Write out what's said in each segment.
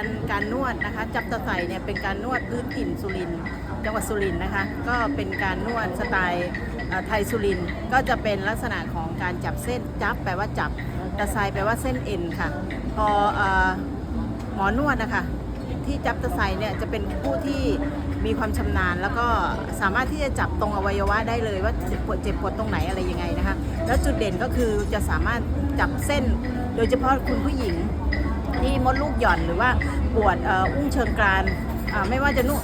การการนวดนะคะ จับตะไคร่เนี่ยเป็นการนวดพื้นถิ่นสุรินจังหวัดสุรินนะคะ ก็เป็นการนวดสไตล์ไทยสุรินก็จะเป็นลักษณะของการจับเส้นจับแปลว่าจับตะไคร่แปลว่าเส้นเอ็นค่ะ พออหมอนวดนะคะที่จับตะไคร่เนี่ยจะเป็นผู้ที่มีความชำนาญ แล้วก็สามารถที่จะจับตรงอวัยวะได้เลยว่าเจ็บปวดเจ็บปวดตรงไหนอะไรยังไงนะคะ แล้วจุดเด่นก็คือจะสามารถจับเส้น โดยเฉพาะคุณผู้หญิง ที่มดลูกหย่อนหรือว่าปวดอ,อุ้งเชิงกรานไม่ว่าจะนุ่ง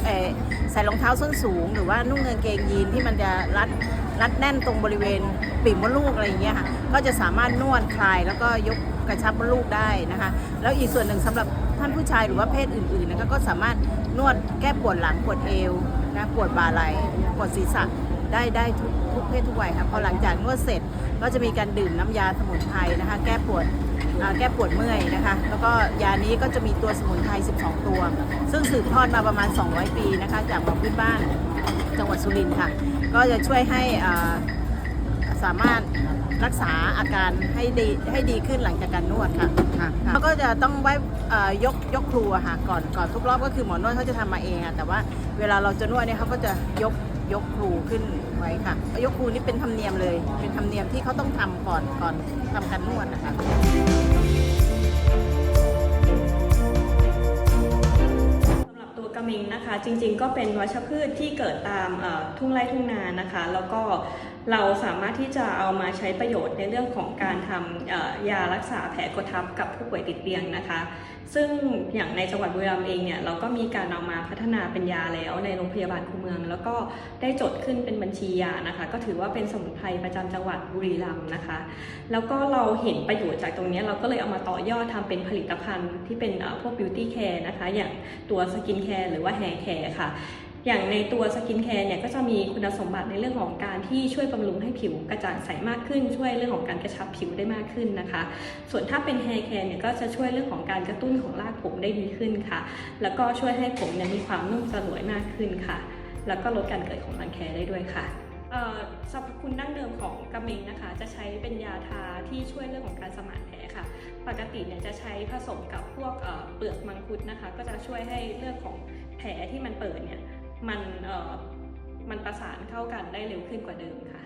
ใส่รองเท้าส้นสูง หรือว่านุ่งกางเกงยีนที่มันจะรัดรัดแน่นตรงบริเวณปีกมดลูกอะไรอย่างเงี้ยค่ะก็จะสามารถนวดคลายแล้วก็ยกกระชับมดลูกได้นะคะ แล้วอีกส่วนหนึ่งสำหรับท่านผู้ชายหรือว่าเพศอื่นๆนะคะก็สามารถนวดแก้ปวดหลังปวดเอวนะปวดบ่าไหล่ปวดศีรษะได้ได้ทุกทุกเพศทุกวัยค่ะพอหลังจากนวดเสร็จก็จะมีการดื่มน้ำยาสมุนไพรนะคะ แก้ปวด แก้ปวดเมื่อยนะคะ แล้วก็ยานี้ก็จะมีตัวสมุนไพร 12 ตัว ซึ่งสืบทอดมาประมาณ 200 ปีนะคะ จากหมอพื้นบ้านจังหวัดสุรินทร์ค่ะ ก็จะช่วยให้อ่าสามารถรักษาอาการให้ดีให้ดีขึ้นหลังจากการนวดค่ะค่ะแล้วก็จะต้องไว้เอ่อยกยกครูอะค่ะก่อนก่อนทุกรอบก็คือหมอนวดเขาจะทำมาเองอะแต่ว่าเวลาเราจะนวดเนี่ยเขาก็จะยกยกครูขึ้นไว้ค่ะยกครูนี่เป็นธรรมเนียมเลย เป็นธรรมเนียมที่เขาต้องทำก่อนก่อนทำการนวดนะคะ นะคะ จริงๆก็เป็นวัชพืชที่เกิดตามทุ่งไร่ทุ่งนานะคะ แล้วก็ เราสามารถที่จะเอามาใช้ประโยชน์ในเรื่องของการทำยารักษาแผลกดทับกับผู้ป่วยติดเตียงนะคะ ซึ่งอย่างในจังหวัดบุรีรัมย์เองเนี่ยเราก็มีการเอามาพัฒนาเป็นยาแล้วในโรงพยาบาลคูเมือง แล้วก็ได้จดขึ้นเป็นบัญชียานะคะ ก็ถือว่าเป็นสมุนไพรประจำจังหวัดบุรีรัมย์นะคะ แล้วก็เราเห็นประโยชน์จากตรงนี้เราก็เลยเอามาต่อยอดทำเป็นผลิตภัณฑ์ที่เป็นพวก beauty care นะคะ อย่างตัวสกินแคร์หรือว่า hair care ค่ะ อย่างในตัวสกินแคร์เนี่ยก็จะมีคุณสมบัติในเรื่องของการที่ช่วยบำรุงให้ผิวกระจ่างใสมากขึ้น ช่วยเรื่องของการกระชับผิวได้มากขึ้นนะคะ ส่วนถ้าเป็น hair care เนี่ยก็จะช่วยเรื่องของการกระตุ้นของรากผมได้ดีขึ้นค่ะ แล้วก็ช่วยให้ผมเนี่ยมีความนุ่มสลวยมากขึ้นค่ะ แล้วก็ลดการเกิดของรังแคได้ด้วยค่ะสรรพคุณดั้งเดิมของกระเมงนะคะ จะใช้เป็นยาทาที่ช่วยเรื่องของการสมานแผลค่ะ ปกติเนี่ยจะใช้ผสมกับพวกเปลือกมังคุดนะคะ ก็จะช่วยให้เรื่องของแผลที่มันเปิดเนี่ย มันเอ่อมันประสานเข้ากันได้เร็วขึ้นกว่าเดิมค่ะ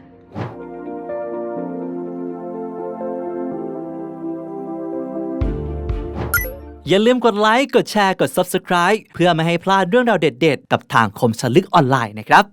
อย่าลืมกดไลค์ กดแชร์ กด Subscribe เพื่อไม่ให้พลาดเรื่องราวเด็ดๆ กับทางคมสลึกออนไลน์นะครับ